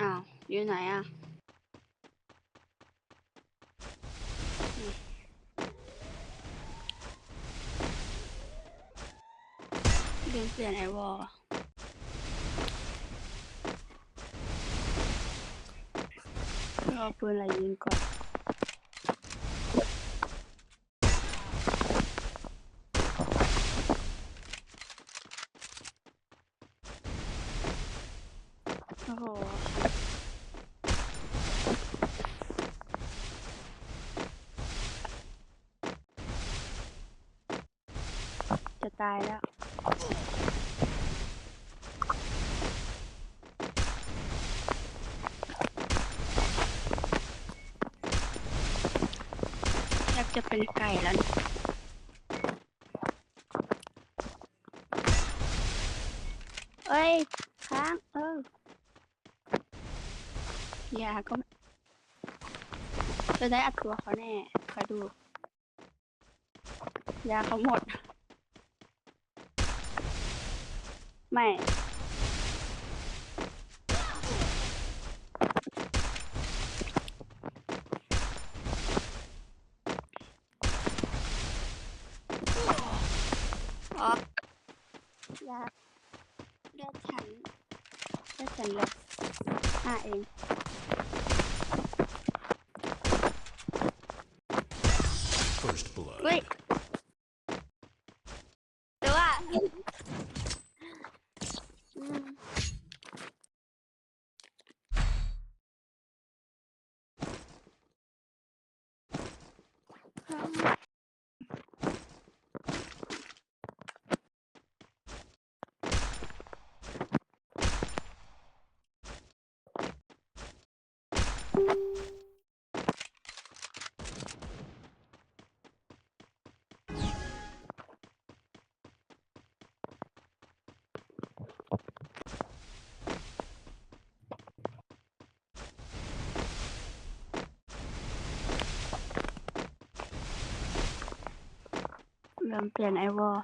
อ้าว อยู่ไหนอะเดินเปลี่ยนไอวอลรอปืนอะไรยิงก่อน โอ้โห จะตายแล้ว แทบจะเป็นไก่แล้วเนี่ย เอ้ยค้างเออยาก็ไม่จะได้อัดตัวเขาแน่คอยดูยาเขาหมด ไม่ はい เริ่มเปลี่ยนไอวอล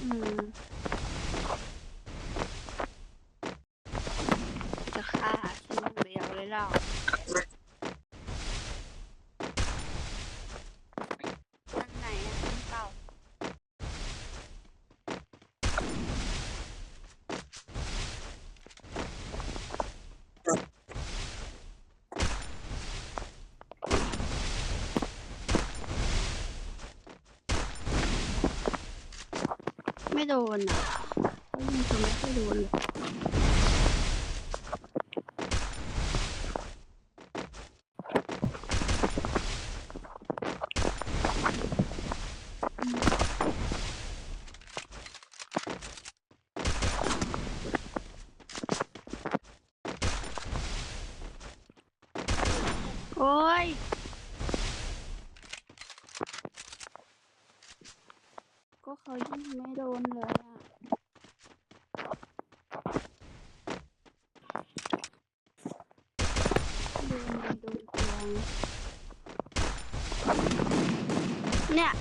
อืม จะฆ่าฉันอย่างเดียวเลยเราอันไหนอะอันเก่า ไม่โดนอะก็ยิงตัวไม่ค่อยโดนเลยอืมโอ้ย ก็ เขายิงไม่โดนเลยอะโดนโดนกวงเนี่ย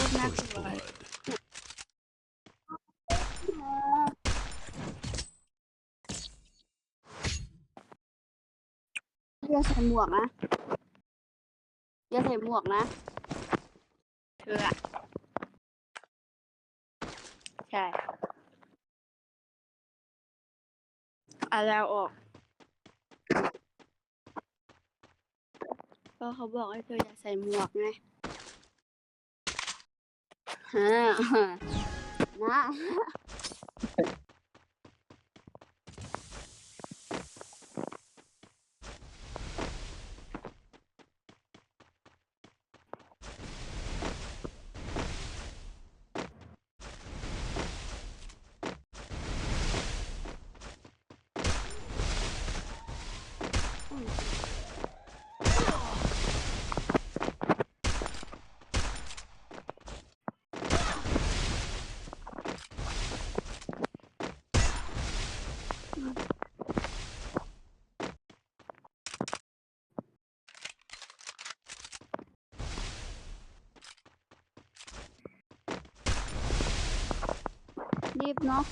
มันน่า First กลัว blood. อย่าใส่หมวกนะอย่าใส่หมวกนะเธออะใช่เอาแล้วออกก็เขาบอกให้เธออย่าใส่หมวกไงฮะนะิปเนาะ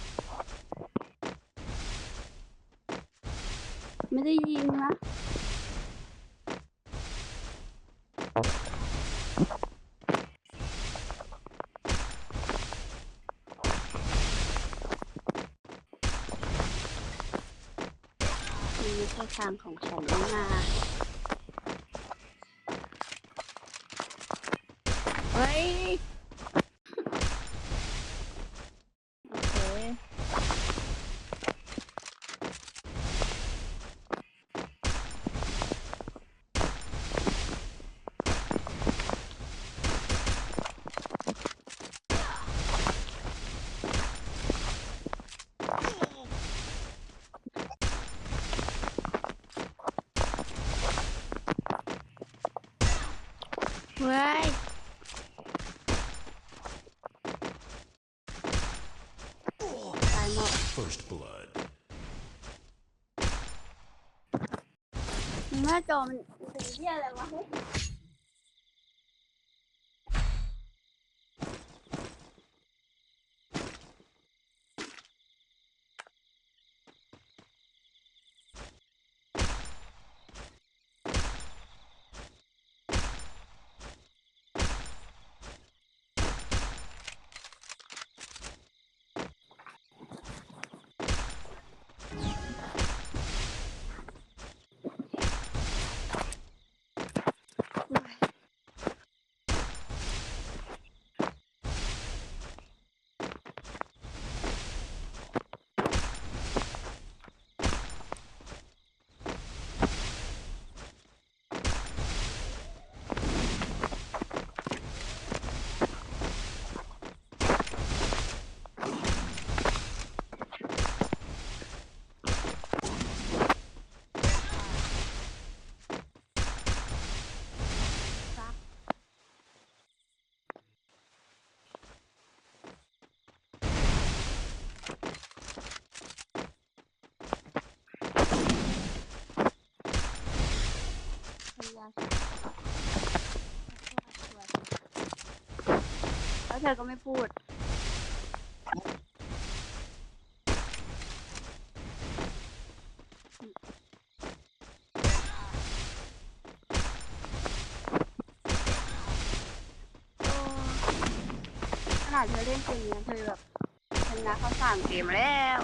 ไม่ได้ยิงนะนี่ไม่ทางของฉันนี่นาเฮ้ย โอเค เฮ้ย ตายหมด First blood. ห น้าจอมันเป็นเหี้ยอะไรวะเฮ้ยพยายามแล้ว เธอก็ไม่พูด ขนาดเธอเล่นเกมนี้เธอแบบชนะเขาสามเกมแล้ว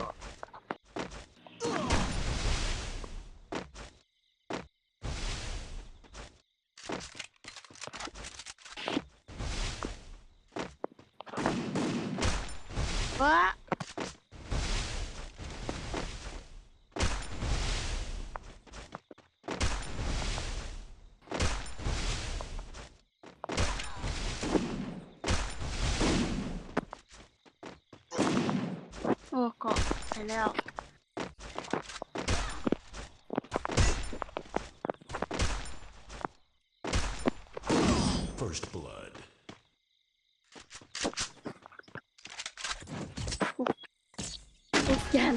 ว้าโอ้เกาะไปแล้ว First blood. ทุกอย่าง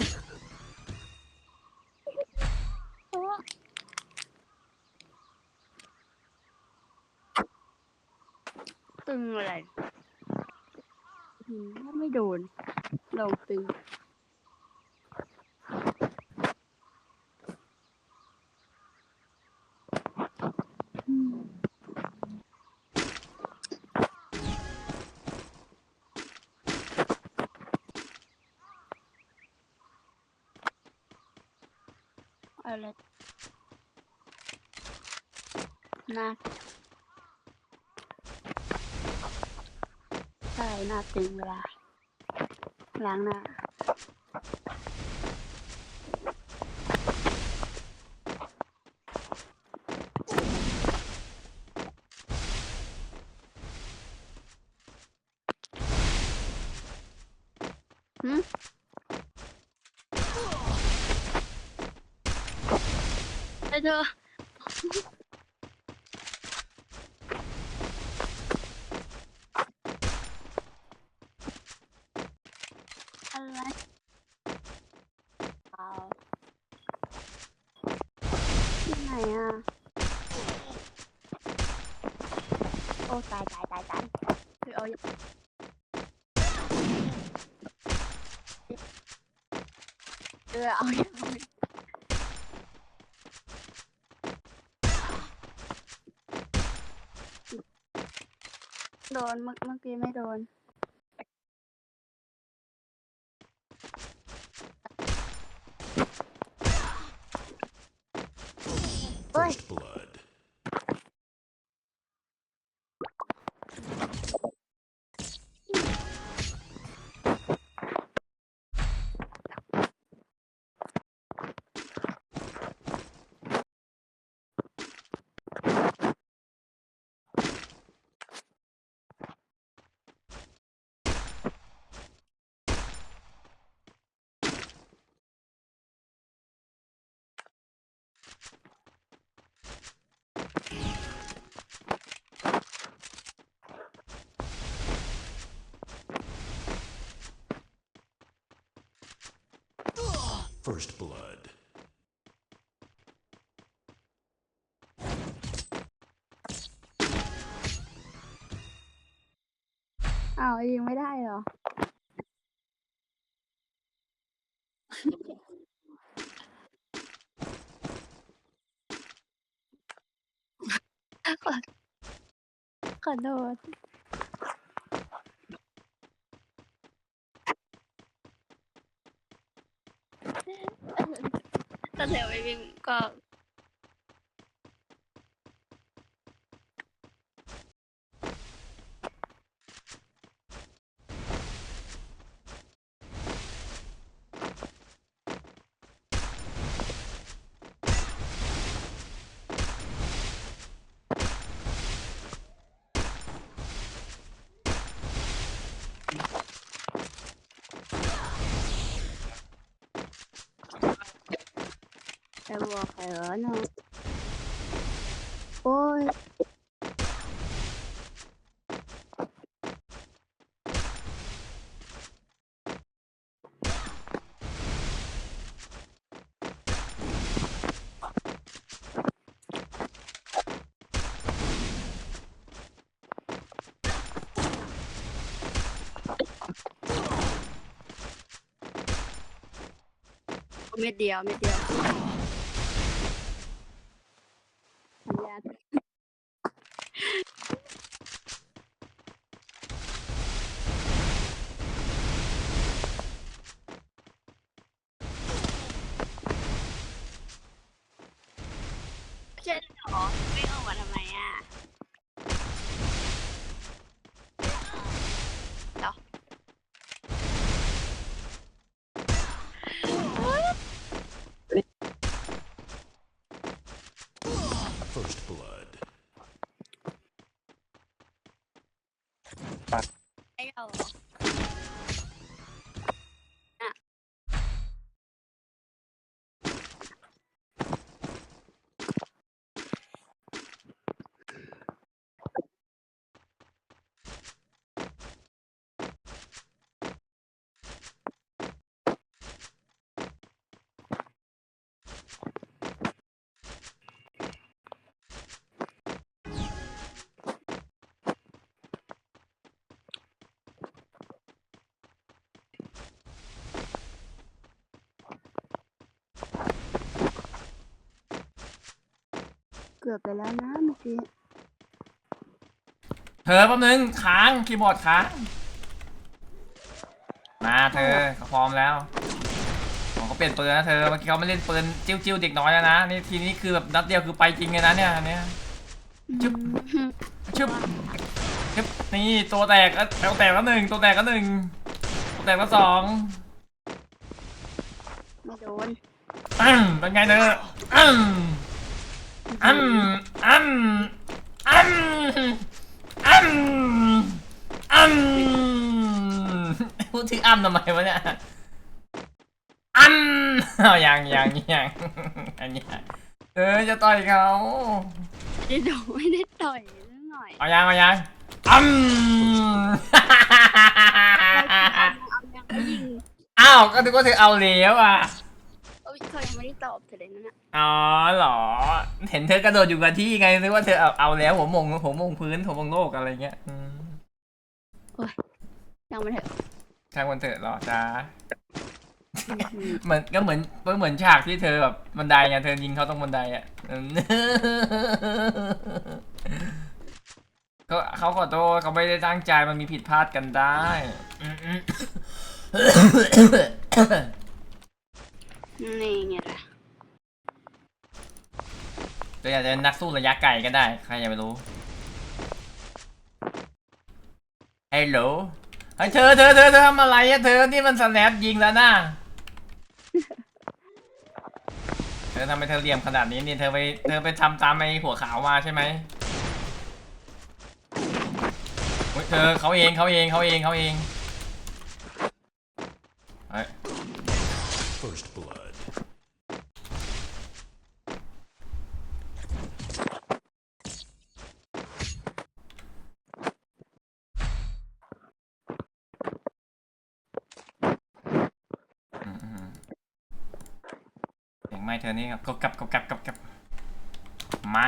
ตึ งอะไรถ้าไม่โดนลองตึงอะไรน้าใช่หน้าตึงเวลาล้างหน้าหืมไอเธออะไรเอาที่ไหนอะ โอ้ ตายตายตายตายคือเอา อเอาอีกเอาอีกโด นเมื่อเมื่อกี้ไม่โดน First blood. 'First blood. อ้าวยิงไม่ได้เหรอ ขอขอโทษ ถ้าเธอไปวิ่งก็ จะบอกใครเหรอเนาะโอ้ย เม็ดเดียวเม็ดเดียวสัญญาณ ไม่ใช่เหรอวิ่งออกมาทำไมอะเหรอ First blood. ไอ้ กือบไปแล้วนะเมื่อกี้เธอแป๊บนึงค้างคีย์บอร์ดค้างมาเธอเขาพร้อมแล้วผมก็เปลี่ยนปืนนะเธอเมื่อกี้เขาไม่เล่นปืนจิ้วจิ้วๆเด็กน้อยแล้วนะนี่ทีนี้คือแบบนัดเดียวคือไปจริงเลยนะเนี่ยอันเนี้ยจุ๊บอืมชึบชึบนี่ตัวแตกเอ้ยตัวแตกแล้วหนึ่งตัวแตกแล้วหนึ่งตัวแตกแล้วสองไม่โดนอืมเป็นไงเธอ อืมอืมอืมอืมอืมอืมพูดถึงอ้ำทำไมวะเนี่ยอ้ำเอาอย่างอย่างอย่างอันนี้เออจะต่อยเขาไม่ได้โดนไม่ได้ต่อยนิดหน่อยเอาอยังเอายังอ้ำเอายังไม่ยิงอ้าวก็นึกว่าเธอเอาแล้วอะ เอ้ยเขายังไม่ได้ตอบเธอเลยนั่นน่ะอ๋อเหรอ เห็นเธอกระโดดอยู่กับที่ไงนึกว่าเธอเอาเอาแล้วหัวมงหัวมงพื้นหัวมงโลกอะไรเงี้ยอืมยังไม่เถอะช่างมันเถอะเหรอจ้าเหมือนก็เหมือนก็เหมือนฉากที่เธอแบบบันไดไงเธอยิงเขาตรงบันไดอะก็เขาขอโทษเขาไม่ได้ตั้งใจมันมีผิดพลาดกันได้ นี่ไงล่ะเธออยากจะเป็นนักสู้ระยะไกลก็ได้ ใครจะไปรู้ฮัลโหลเฮ้ยเธอเธอเธอเธอทำอะไรอะเธอนี่มันสแนปยิงแล้วนะเธอทำไมเธอเหลี่ยมขนาดนี้นี่เธอไปเธอไปทำตามไอ้หัวขาวมาใช่ไหมเฮ้ยเธอเขาเองเขาเองเขาเองเขาเองเฮ้ย First blood. อืมอืมเสียง ไม่เธอนี่ก็กลับกลับกลับกลับกลับมา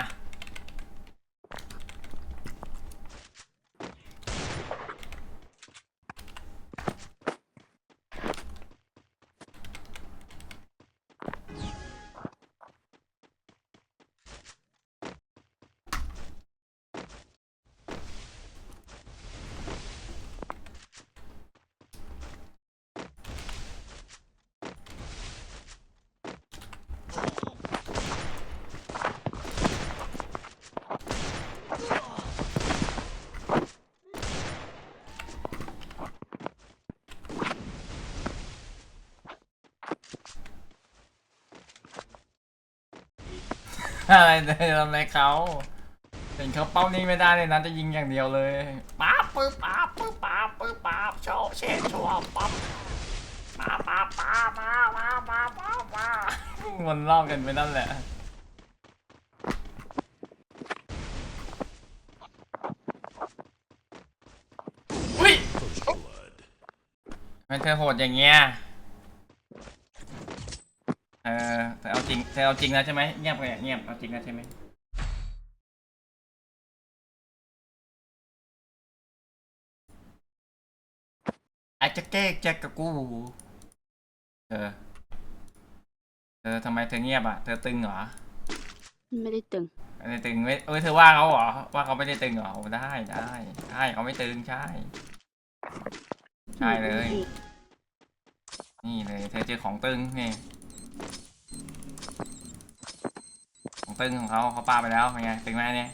อะไรเธอทำอะไรเขาเห็นเขาเป้านิ่งไม่ได้เลยนะจะยิงอย่างเดียวเลยป๊าปึ๊บป๊าปึ๊บป๊าปึ๊บป๊าโชว์เชนชัวร์ปั๊บป๊าป๊าป๊าป๊าป๊าป๊าป๊าป๊ามันเล่ากันไปนั่นแหละอุ้เธอโหดอย่างเงี้ย ออเธอเอาจริงเธอเอาจริงแล้วใช่ไหมเงียบไปอะเงียบเอาจริงแล้วใช่ไหมไอ้จะแก้แจ็คกับกูเธอเธอทำไมเธอเงียบอะเธอตึงเหรอไม่ได้ตึงไม่ได้ตึงไม่เออเธอว่าเขาเหรอว่าเขาไม่ได้ตึงเหรอโอ้ได้ได้ใช่เขาไม่ตึงใช่ใช่เลย นี่เลย เธอเจอของตึงนี่ ตึงของเขาเขาปาไปแล้วเป็นไงตึงไหมเนี่ย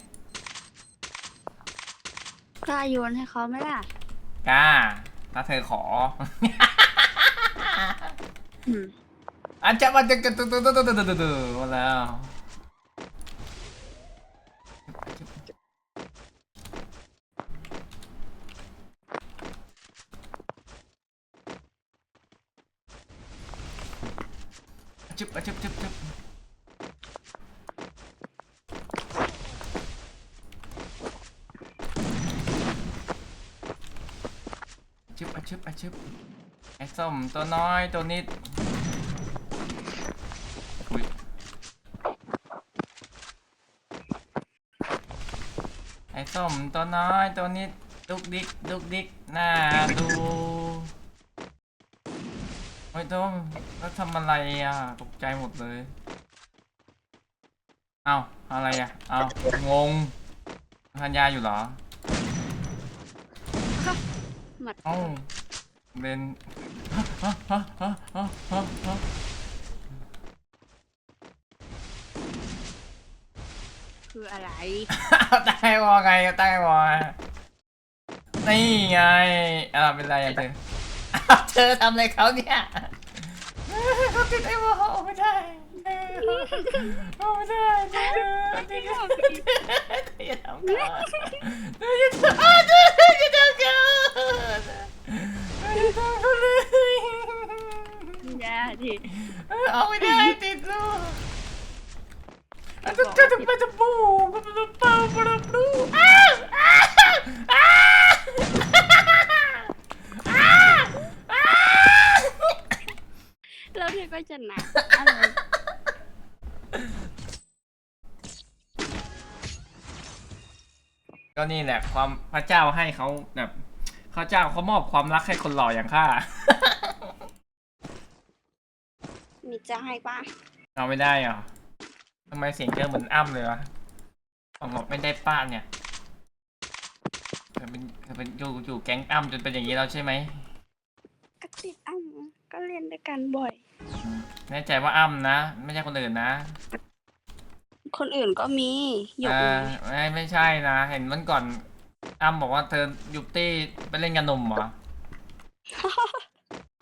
กล้าโยนให้เขาไหมล่ะกล้า ถ้าเธอขอ อืมอันจะมันจะกระตุกตุกตุกตุกตุกตุกตุกมาแล้วจุ๊บจุ๊บ จุ๊บจุ๊บจุ๊บอะจุ๊บอะจุ๊บไอ้ส้มตัวน้อยตัวนิดอุ๊ยไอ้ส้มตัวน้อยตัวนี้ดุกดิกดุกดิกน่าดูเฮ้ยต้มแล้วทำอะไรอะตกใจหมดเลยเอ้าอะไรอะเอ้างงทันยาอยู่เหรอ หมัด เอ้า เบนฮะฮะฮะฮะฮะฮะฮะคืออะไรตั้งให้วอไงตั้งให้วอนี่ไงอ่าเป็นไรอะเธออ้าวเธอทำอะไรเขาเนี่ยเขาติดไอ้วอออกไม่ได้ออกไม่ได้เธอเธออย่าทำเขาเธออย่าทำอ้าวเธออย่าทำเขาเธออย่าทำเขา เลยอย่าดิออกไม่ได้ติดลูกอะจะจะจะไปจะปูปะปะปะปะปูอ้าวอ้าวอ้าวอ้าวอ้าวแล้วเธอก็จะหนักอะไรก็นี่แหละความพระเจ้าให้เขาแบบ พระเจ้าเขามอบความรักให้คนหล่ออย่างข้าจะให้ปะเอาไม่ได้เหรอทำไมเสียงเธอเหมือนอ้ำเลยวะผมบอกไม่ได้ป้าเนี่ยเธอเป็นเธอเป็นอยู่อยู่แก๊งอ้ำจนเป็นอย่างนี้แล้วใช่ไหมก็ติดอ้ำก็เล่นด้วยกันบ่อยอืมแน่ใจว่าอ้ำนะ ไม่ใช่คนอื่นนะ คนอื่นก็มีหยกอ่ามีไม่ไม่ใช่นะ เห็นวันก่อน อ้ำบอกว่าเธอยุบตี้ไปเล่นกับหนุ่มเหรอ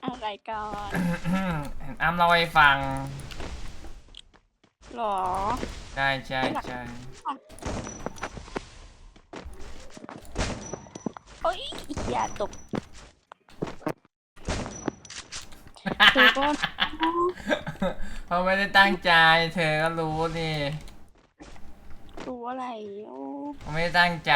อะไรก่อนเห็นอ้ำเล่าให้ฟัง หรอ ใช่ใช่ใช่โอ๊ยอย่าตกเธอก็เพราะไม่ได้ตั้งใจ เธอก็รู้นี่รู้อะไรโอ้เขาไม่ได้ตั้งใจ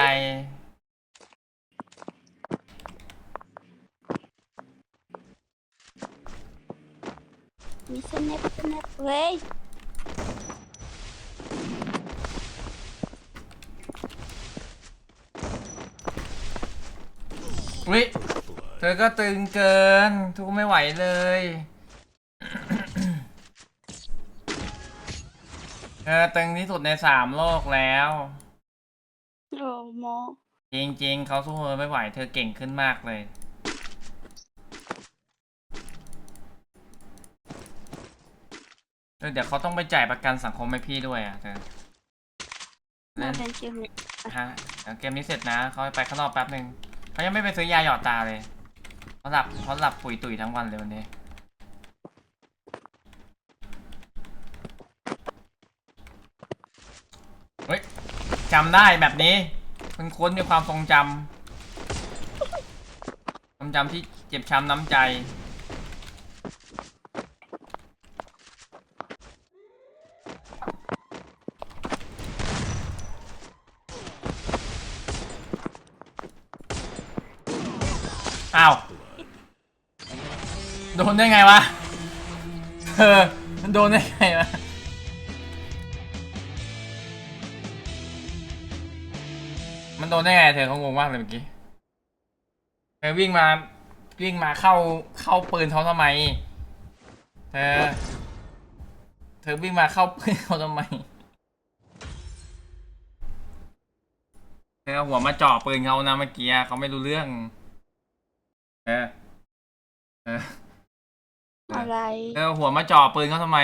มีสเนปสเนปเว้ยวิเธอก็ตึงเกิน ทุกไม่ไหวเลย เธอตึงที่สุดในสามโลกแล้วโอ้โมจริงๆเขาสู้เธอไม่ไหว เธอเก่งขึ้นมากเลย เออเดี๋ยวเขาต้องไปจ่ายประกันสังคมให้พี่ด้วยอะเธอมาเล่นเล่นเกมนี้ฮะเดี๋ยวเกมนี้เสร็จนะเขาไปข้างนอกแป๊บหนึ่งเขายังไม่ไปซื้อยาหยอดตาเลยเขาหลับเขาหลับปุ๋ยตุ๋ยทั้งวันเลยวันนี้เฮ้ยจำได้แบบนี้คุณค้นมีความทรงจำความจำที่เจ็บช้ำน้ำใจ อ้าว โดนได้ไงวะ เออ มันโดนได้ไงวะมันโดนได้ไงเธอเขางงมากเลยเมื่อกี้เธอวิ่งมาวิ่งมาเข้าเข้าปืนเขาทำไม เธอ เธอวิ่งมาเข้าปืนเขาทำไม เธอหัวมาจ่อปืนเขานะเมื่อกี้เขาไม่รู้เรื่อง เออเอออะไรเธอเอาหัวมาจ่อปืนเขาทำไม